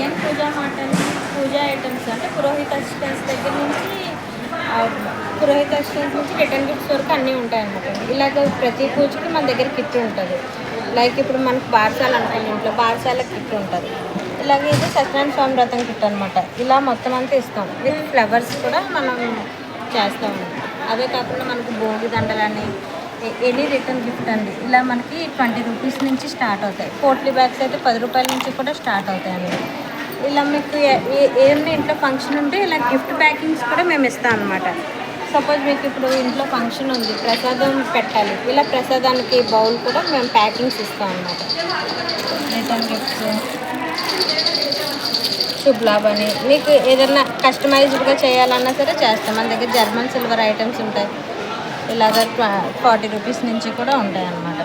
CM పూజా మాటలు పూజా items అంటే పురోహిత assistants దగ్గర నుంచి పురోహిత అసిస్టెంట్స్ నుంచి రిటర్న్ గిఫ్ట్స్ వరకు అన్నీ ఉంటాయన్నమాట. ఇలాగ ప్రతి పూజకి మన దగ్గర కిట్ ఉంటుంది. లైక్ ఇప్పుడు మనకు బారసాల అనుకోండి ఇంట్లో బారసాల కిట్ ఉంటుంది. ఇలాగే ఇది సత్యనారాయణ స్వామి వ్రతం కిట్ అనమాట ఇలా మొత్తం అంతా ఇస్తాం. విత్ ఫ్లవర్స్ కూడా మనం చేస్తాం. అవే కాకుండా మనకు భోగి దండలని ఎనీ రిటర్న్ గిఫ్ట్ అండి. ఇలా మనకి ట్వంటీ రూపీస్ నుంచి స్టార్ట్ అవుతాయి. పోట్లీ బ్యాగ్స్ అయితే పది రూపాయల నుంచి కూడా స్టార్ట్ అవుతాయి అండి ఇలా మీకు ఏ- ఏ- ఏమన్నా ఇంట్లో ఫంక్షన్ ఉంటే ఇలా గిఫ్ట్ ప్యాకింగ్స్ కూడా మేము ఇస్తాం అనమాట సపోజ్ మీకు ఇప్పుడు ఇంట్లో ఫంక్షన్ ఉంది ప్రసాదం పెట్టాలి. ఇలా ప్రసాదానికి బౌల్ కూడా మేము ప్యాకింగ్స్ ఇస్తాం అనమాట రిటర్న్ గిఫ్ట్స్ శుభ్ లాభ్ అని మీకు ఏదైనా కస్టమైజ్డ్గా చేయాలన్నా సరే చేస్తాం. మన దగ్గర జర్మన్ సిల్వర్ ఐటమ్స్ ఉంటాయి. ఇలాగ ఫార్టీ రూపీస్ నుంచి కూడా ఉంటాయి అన్నమాట.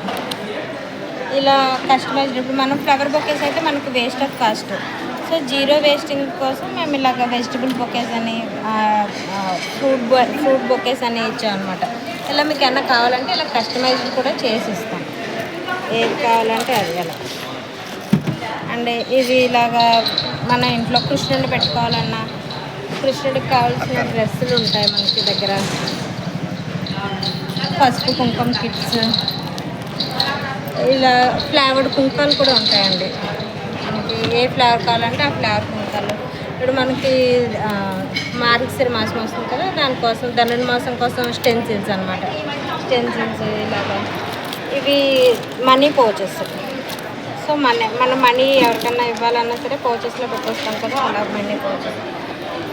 ఇలా కస్టమైజ్డ్ ఇప్పుడు మనం ఫ్లవర్ బొకేస్ అయితే మనకు waste of cost so zero wasting కోసం మేము ఇలాగ వెజిటబుల్ బొకేస్ అని ఫ్రూట్ బొ ఫ్రూట్ బొకేస్ అని ఇచ్చాం అనమాట ఇలా మీకు ఏమన్నా కావాలంటే ఇలా కస్టమైజ్డ్ కూడా చేసి ఇస్తాం. ఏది కావాలంటే అది అలా. అండ్ ఇది ఇలాగా మన ఇంట్లో కృష్ణుడిని పెట్టుకోవాలన్నా కృష్ణుడికి కావాల్సిన డ్రెస్సులు ఉంటాయి మనకి దగ్గర. పసుపు కుంకుమ కిట్స్. ఇలా ఫ్లేవర్డ్ కుంకాలు కూడా ఉంటాయండి. మనకి ఏ ఫ్లేవర్ కావాలంటే ఆ ఫ్లేవర్ కుంకాలు ఇప్పుడు మనకి మార్గశిర మాసం వస్తుంది కదా దానికోసం ధనుర్మాసం కోసం స్టెన్సిల్స్ అనమాట స్టెన్సిల్స్ ఇలాగా. ఇవి మనీ పౌచెస్. సో మన మన మనీ ఎవరికన్నా ఇవ్వాలన్నా సరే పౌచెస్లో పెట్టేస్తాం కదా అలా మనీ పౌచెస్.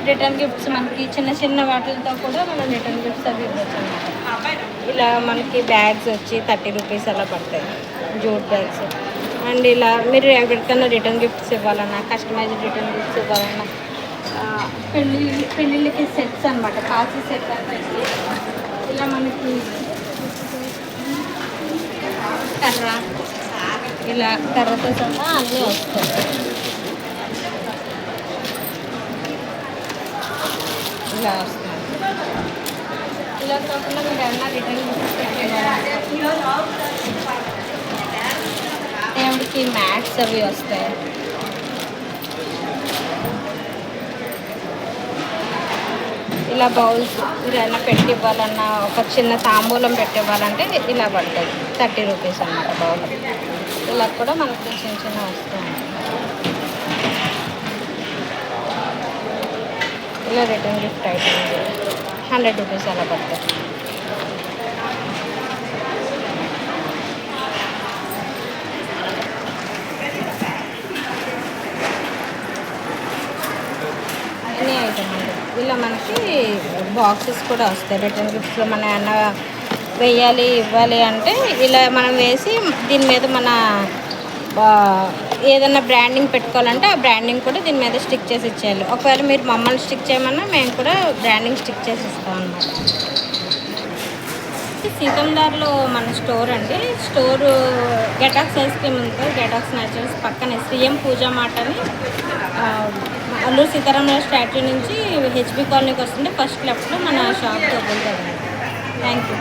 రిటర్న్ గిఫ్ట్స్ మనకి చిన్న చిన్న వాటితో కూడా మనం రిటర్న్ గిఫ్ట్స్ అవి ఇవ్వచ్చు అనమాట ఇలా మనకి బ్యాగ్స్ వచ్చి థర్టీ రూపీస్ అలా పడతాయి. Jute bags. అండ్ ఇలా మీరు ఎవరికైనా రిటర్న్ గిఫ్ట్స్ ఇవ్వాలన్నా కస్టమైజ్డ్ రిటర్న్ గిఫ్ట్స్ ఇవ్వాలన్నా పెళ్ళి పెళ్ళిళ్ళకి సెట్స్ అనమాట కాఫీ సెట్ అంటే ఇలా మనకి కర్ర ఇలా కర్రతో సహా అన్నీ వస్తాయి. ఇలా వస్తాయి. ఇలా కాకుండా మీరు ఏమన్నా రిటర్న్ దేవుడికి మ్యాట్స్ అవి వస్తాయి ఇలా బౌల్స్ ఏదైనా పెట్టి ఇవ్వాలన్నా ఒక చిన్న తాంబూలం పెట్టి ఇవ్వాలంటే ఇలా పడుతుంది థర్టీ రూపీస్ అన్నమాట బౌల్. ఇలా కూడా మనకు చిన్న చిన్న వస్తాయి. ఇలా return gift item hundred rupees అలా పడుతుంది ఎనీ ఐటమ్ అండి మనకి బాక్సెస్ కూడా వస్తాయి. రిటర్న్ గిఫ్ట్స్లో మనం ఏమన్నా వేయాలి ఇవ్వాలి అంటే ఇలా మనం వేసి దీని మీద మన ఏదైనా బ్రాండింగ్ పెట్టుకోవాలంటే ఆ బ్రాండింగ్ కూడా దీని మీద స్టిక్ చేసి ఇచ్చేయాలి. ఒకవేళ మీరు మమ్మల్ని స్టిక్ చేయమన్నా మేము కూడా బ్రాండింగ్ స్టిక్ చేసి ఇస్తాం అన్నమాట. సీతందార్లో మన స్టోర్ అండి. స్టోర్ గెటాక్స్ ఐస్ క్రీమ్ ఉంది గెటాక్స్ నేచర్స్ పక్కనే సీఎం పూజా మాట అని అల్లూరు సీతారామరావు స్టాట్యూ నుంచి హెచ్బి కాలనీకి వస్తుంటే ఫస్ట్ లెఫ్ట్లో మన షాప్ తగ్గుతుంది థ్యాంక్ యూ